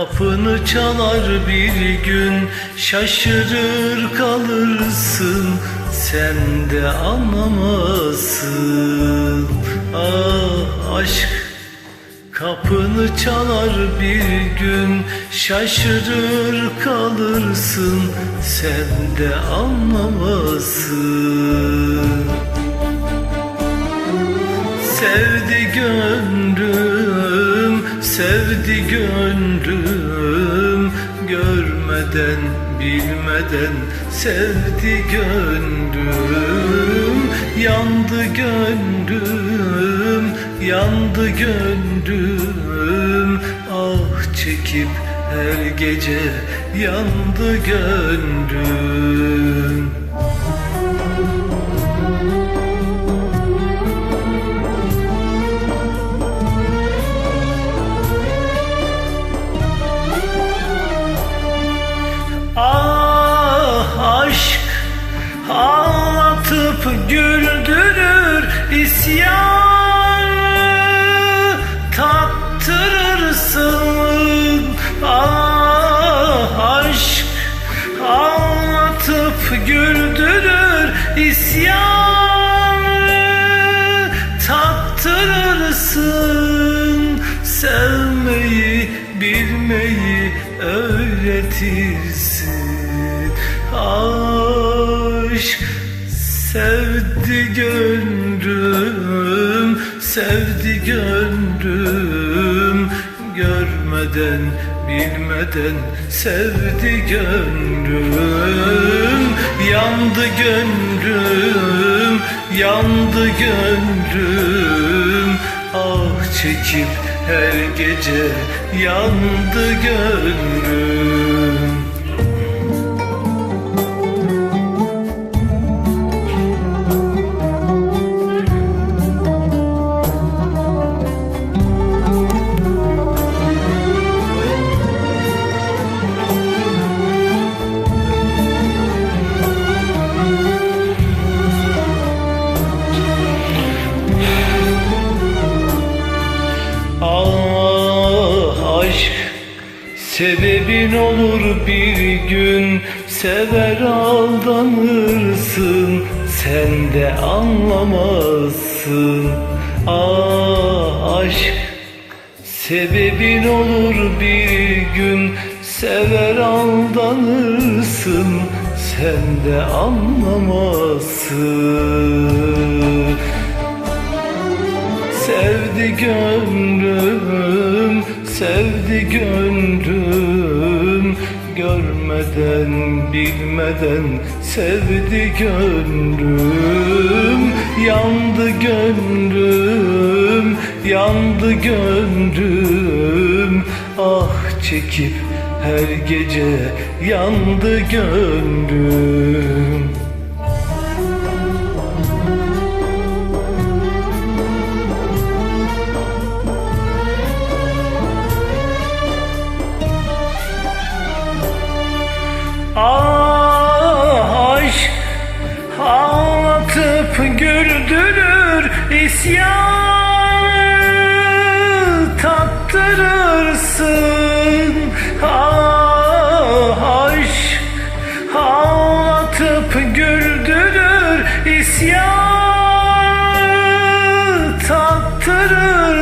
Kapını çalar bir gün Şaşırır kalırsın. Sen de anlamazsın Ah aşk Kapını çalar bir gün Şaşırır kalırsın. Sen de anlamazsın Sevdi gönlüm, sevdi gönlüm Görmeden, bilmeden sevdi gönlüm Yandı gönlüm, yandı gönlüm. Ah çekip her gece yandı gönlüm ağlatıp güldürür isyanı tattırırsın Ah aşk. Ağlatıp güldürür isyanı tattırırsın. Sevmeyi bilmeyi öğretirsin aşk sevdi gönlüm sevdi gönlüm. Görmeden bilmeden sevdi gönlüm. Yandı gönlüm yandı gönlüm. Ah çekip her gece yandı gönlüm aşk Sebebin olur bir gün. Sever aldanırsın Sen de anlamazsın. Ah aşk Sebebin olur bir gün. Sever aldanırsın Sen de anlamazsın. Sevdi gönlüm, sevdi gönlüm Görmeden, bilmeden sevdi gönlüm. Yandı gönlüm, yandı gönlüm. Ah çekip her gece yandı gönlüm Ah aşk ağlatıp güldürür isyan tattırırsın. Ah aşk ağlatıp güldürür isyan tattırırsın.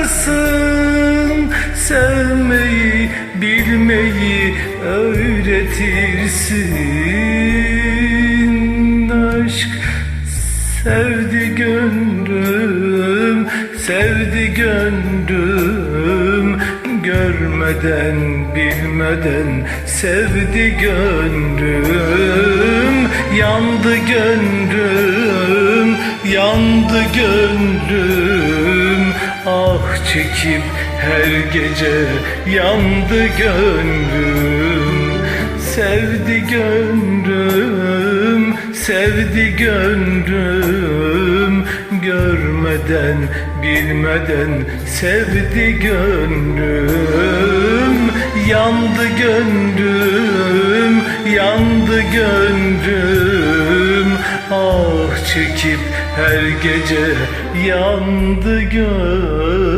Sevmeyi bilmeyi öğretirsin aşk sevdi gönlüm sevdi gönlüm. Görmeden bilmeden sevdi gönlüm. Yandı gönlüm yandı gönlüm. Ah çekip her gece yandı gönlüm Sevdi gönlüm, sevdi gönlüm. Görmeden, bilmeden sevdi gönlüm. Yandı gönlüm, yandı gönlüm. Ah çekip her gece yandı gönlüm